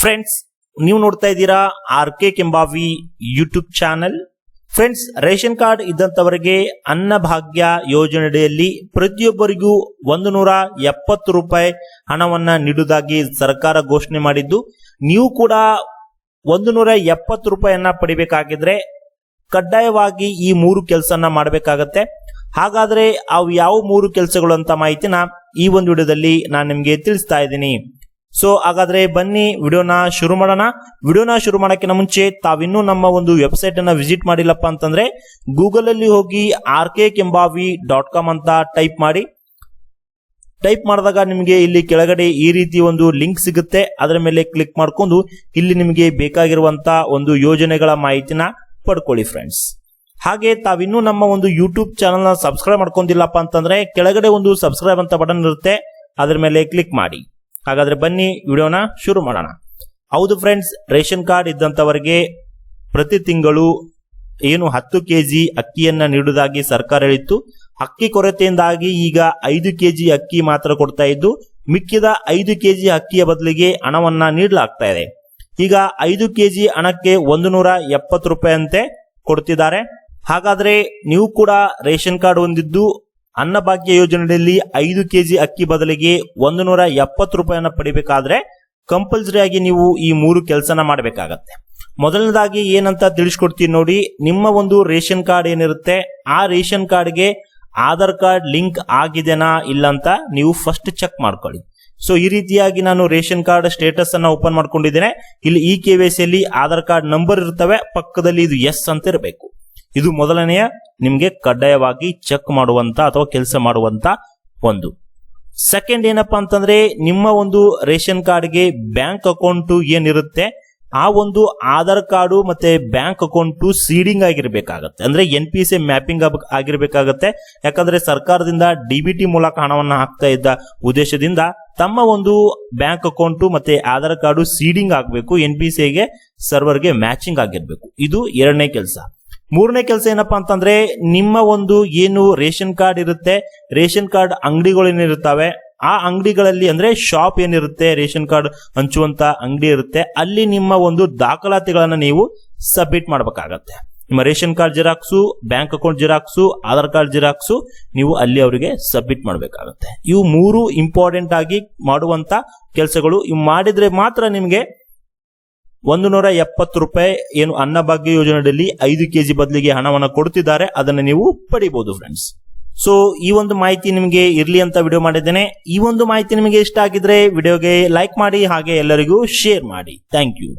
Friends ನೀವು ನೋಡ್ತಾ ಇದ್ದೀರಾ R K Kembavi YouTube channel friends ration card ಇದ್ದಂತವರಿಗೆ Annabhagya ಯೋಜನೆಯಡಿಯಲ್ಲಿ ಪ್ರತಿಯೊಬ್ಬರಿಗೂ ಒಂದು ನೂರ ಎಪ್ಪತ್ತು ರೂಪಾಯಿ ಹಣವನ್ನ ನೀಡುವುದಾಗಿ ಸರ್ಕಾರ ಘೋಷಣೆ ಮಾಡಿದ್ದು, ನೀವು ಕೂಡ ಒಂದು ನೂರ ಎಪ್ಪತ್ತು ರೂಪಾಯಿಯನ್ನ ಪಡಿಬೇಕಾಗಿದ್ರೆ ಕಡ್ಡಾಯವಾಗಿ ಈ ಮೂರು ಕೆಲಸನ ಮಾಡಬೇಕಾಗತ್ತೆ. ಹಾಗಾದ್ರೆ ಅವು ಯಾವ ಮೂರು ಕೆಲಸಗಳು ಅಂತ ಮಾಹಿತಿನ ಈ ಒಂದು ವಿಡಿಯೋದಲ್ಲಿ ನಾನು ನಿಮಗೆ ತಿಳಿಸ್ತಾ ಇದ್ದೀನಿ. ಸೊ ಹಾಗಾದ್ರೆ ಬನ್ನಿ, ವಿಡಿಯೋನ ಶುರು ಮಾಡೋಣ. ವಿಡಿಯೋನ ಶುರು ಮಾಡೋಕ್ಕಿಂತ ಮುಂಚೆ ತಾವಿನ್ನೂ ನಮ್ಮ ಒಂದು ವೆಬ್ಸೈಟ್ ಅನ್ನ ವಿಸಿಟ್ ಮಾಡಿಲ್ಲಪ್ಪ ಅಂತಂದ್ರೆ ಗೂಗಲ್ ಅಲ್ಲಿ ಹೋಗಿ R K Kembavi dot com ಅಂತ ಟೈಪ್ ಮಾಡಿ. ಟೈಪ್ ಮಾಡಿದಾಗ ನಿಮಗೆ ಇಲ್ಲಿ ಕೆಳಗಡೆ ಈ ರೀತಿ ಒಂದು ಲಿಂಕ್ ಸಿಗುತ್ತೆ. ಅದರ ಮೇಲೆ ಕ್ಲಿಕ್ ಮಾಡಿಕೊಂಡು ಇಲ್ಲಿ ನಿಮಗೆ ಬೇಕಾಗಿರುವಂತ ಒಂದು ಯೋಜನೆಗಳ ಮಾಹಿತಿನ ಪಡ್ಕೊಳ್ಳಿ ಫ್ರೆಂಡ್ಸ್ ಹಾಗೆ ತಾವಿನ್ನೂ ನಮ್ಮ ಒಂದು ಯೂಟ್ಯೂಬ್ ಚಾನಲ್ನ ಸಬ್ಸ್ಕ್ರೈಬ್ ಮಾಡ್ಕೊಂಡಿಲ್ಲಪ್ಪ ಅಂತಂದ್ರೆ, ಕೆಳಗಡೆ ಒಂದು ಸಬ್ಸ್ಕ್ರೈಬ್ ಅಂತ ಬಟನ್ ಇರುತ್ತೆ. ಅದರ ಮೇಲೆ ಕ್ಲಿಕ್ ಮಾಡಿ. ಹಾಗಾದ್ರೆ ಬನ್ನಿ ವಿಡಿಯೋನ ಶುರು ಮಾಡೋಣ. ಹೌದು ಫ್ರೆಂಡ್ಸ್ ರೇಷನ್ ಕಾರ್ಡ್ ಇದ್ದಂಥವರಿಗೆ ಪ್ರತಿ ತಿಂಗಳು ಏನು ಹತ್ತು ಕೆ ಜಿ ಅಕ್ಕಿಯನ್ನು ನೀಡುವುದಾಗಿ ಸರ್ಕಾರ ಹೇಳಿತ್ತು. ಅಕ್ಕಿ ಕೊರತೆಯಿಂದಾಗಿ ಈಗ ಐದು ಕೆಜಿ ಅಕ್ಕಿ ಮಾತ್ರ ಕೊಡ್ತಾ ಇದ್ದು, ಮಿಕ್ಕಿದ ಐದು ಕೆಜಿ ಅಕ್ಕಿಯ ಬದಲಿಗೆ ಹಣವನ್ನ ನೀಡಲಾಗ್ತಾ ಇದೆ. ಈಗ ಐದು ಕೆ ಜಿ ಹಣಕ್ಕೆ ಒಂದು ನೂರ ಎಪ್ಪತ್ತು ರೂಪಾಯಿ ಅಂತೆ ಕೊಡ್ತಿದ್ದಾರೆ. ಹಾಗಾದ್ರೆ ನೀವು ಕೂಡ ರೇಷನ್ ಕಾರ್ಡ್ ಹೊಂದಿದ್ದು ಅನ್ನಭಾಗ್ಯ ಯೋಜನೆಯಲ್ಲಿ ಐದು ಕೆಜಿ ಅಕ್ಕಿ ಬದಲಿಗೆ ಒಂದು ನೂರ ಎಪ್ಪತ್ತು ರೂಪಾಯಿಯನ್ನು ಪಡಿಬೇಕಾದ್ರೆ ಕಂಪಲ್ಸರಿ ಆಗಿ ನೀವು ಈ ಮೂರು ಕೆಲಸನ ಮಾಡಬೇಕಾಗತ್ತೆ. ಮೊದಲನೇದಾಗಿ ಏನಂತ ತಿಳಿಸ್ಕೊಡ್ತೀನಿ ನೋಡಿ, ನಿಮ್ಮ ಒಂದು ರೇಷನ್ ಕಾರ್ಡ್ ಏನಿರುತ್ತೆ, ಆ ರೇಷನ್ ಕಾರ್ಡ್ಗೆ ಆಧಾರ್ ಕಾರ್ಡ್ ಲಿಂಕ್ ಆಗಿದೆನಾ ಇಲ್ಲ ಅಂತ ನೀವು ಫಸ್ಟ್ ಚೆಕ್ ಮಾಡ್ಕೊಳ್ಳಿ. ಸೊ ಈ ರೀತಿಯಾಗಿ ನಾನು ರೇಷನ್ ಕಾರ್ಡ್ ಸ್ಟೇಟಸ್ ಅನ್ನ ಓಪನ್ ಮಾಡ್ಕೊಂಡಿದ್ದೇನೆ. ಇಲ್ಲಿ ಈ ಕೆ ಅಲ್ಲಿ ಆಧಾರ್ ಕಾರ್ಡ್ ನಂಬರ್ ಇರ್ತವೆ, ಪಕ್ಕದಲ್ಲಿ ಇದು ಎಸ್ ಅಂತ ಇರಬೇಕು. ಇದು ಮೊದಲನೆಯ ನಿಮಗೆ ಕಡ್ಡಾಯವಾಗಿ ಚೆಕ್ ಮಾಡುವಂತ ಅಥವಾ ಕೆಲಸ ಮಾಡುವಂತ ಒಂದು. ಸೆಕೆಂಡ್ ಏನಪ್ಪಾ ಅಂತಂದ್ರೆ ನಿಮ್ಮ ಒಂದು ರೇಷನ್ ಕಾರ್ಡ್ಗೆ ಬ್ಯಾಂಕ್ ಅಕೌಂಟ್ ಏನಿರುತ್ತೆ, ಆ ಒಂದು ಆಧಾರ್ ಕಾರ್ಡು ಮತ್ತೆ ಬ್ಯಾಂಕ್ ಅಕೌಂಟ್ ಸೀಡಿಂಗ್ ಆಗಿರ್ಬೇಕಾಗತ್ತೆ. ಅಂದ್ರೆ ಎನ್ ಪಿ ಸಿ ಮ್ಯಾಪಿಂಗ್ ಆಗಿರ್ಬೇಕಾಗತ್ತೆ. ಯಾಕಂದ್ರೆ ಸರ್ಕಾರದಿಂದ ಡಿ ಬಿ ಟಿ ಮೂಲಕ ಹಣವನ್ನು ಹಾಕ್ತಾ ಇದ್ದ ಉದ್ದೇಶದಿಂದ ತಮ್ಮ ಒಂದು ಬ್ಯಾಂಕ್ ಅಕೌಂಟ್ ಮತ್ತೆ ಆಧಾರ್ ಕಾರ್ಡು ಸೀಡಿಂಗ್ ಆಗಬೇಕು ಎನ್ ಪಿ ಸಿಗೆ ಸರ್ವರ್ಗೆ ಮ್ಯಾಚಿಂಗ್ ಆಗಿರ್ಬೇಕು. ಇದು ಎರಡನೇ ಕೆಲಸ. ಮೂರನೇ ಕೆಲಸ ಏನಪ್ಪಾ ಅಂತಂದ್ರೆ, ನಿಮ್ಮ ಒಂದು ಏನು ರೇಷನ್ ಕಾರ್ಡ್ ಇರುತ್ತೆ, ರೇಷನ್ ಕಾರ್ಡ್ ಅಂಗಡಿಗಳು ಏನಿರುತ್ತವೆ, ಆ ಅಂಗಡಿಗಳಲ್ಲಿ ಅಂದ್ರೆ ಶಾಪ್ ಏನಿರುತ್ತೆ, ರೇಷನ್ ಕಾರ್ಡ್ ಹಂಚುವಂತ ಅಂಗಡಿ ಇರುತ್ತೆ, ಅಲ್ಲಿ ನಿಮ್ಮ ಒಂದು ದಾಖಲಾತಿಗಳನ್ನ ನೀವು ಸಬ್ಮಿಟ್ ಮಾಡಬೇಕಾಗತ್ತೆ. ನಿಮ್ಮ ration card xerox, bank account xerox, Aadhaar card xerox, ನೀವು ಅಲ್ಲಿ ಅವರಿಗೆ ಸಬ್ಮಿಟ್ ಮಾಡಬೇಕಾಗತ್ತೆ. ಇವು ಮೂರು ಇಂಪಾರ್ಟೆಂಟ್ ಆಗಿ ಮಾಡುವಂತ ಕೆಲಸಗಳು. ಇವು ಮಾಡಿದ್ರೆ ಮಾತ್ರ ನಿಮಗೆ ಒಂದು ನೂರ ಎಪ್ಪತ್ತು ರೂಪಾಯಿ ಏನು ಅನ್ನಭಾಗ್ಯ ಯೋಜನೆಯಲ್ಲಿ ಐದು ಕೆಜಿ ಬದಲಿಗೆ ಹಣವನ್ನು ಕೊಡುತ್ತಿದ್ದಾರೆ, ಅದನ್ನು ನೀವು ಪಡಿಬಹುದು ಫ್ರೆಂಡ್ಸ್ ಸೊ ಈ ಒಂದು ಮಾಹಿತಿ ನಿಮಗೆ ಇರಲಿ ಅಂತ ವಿಡಿಯೋ ಮಾಡಿದ್ದೇನೆ. ಈ ಒಂದು ಮಾಹಿತಿ ನಿಮಗೆ ಇಷ್ಟ ಆಗಿದ್ರೆ ವಿಡಿಯೋಗೆ ಲೈಕ್ ಮಾಡಿ, ಹಾಗೆ ಎಲ್ಲರಿಗೂ ಶೇರ್ ಮಾಡಿ. Thank you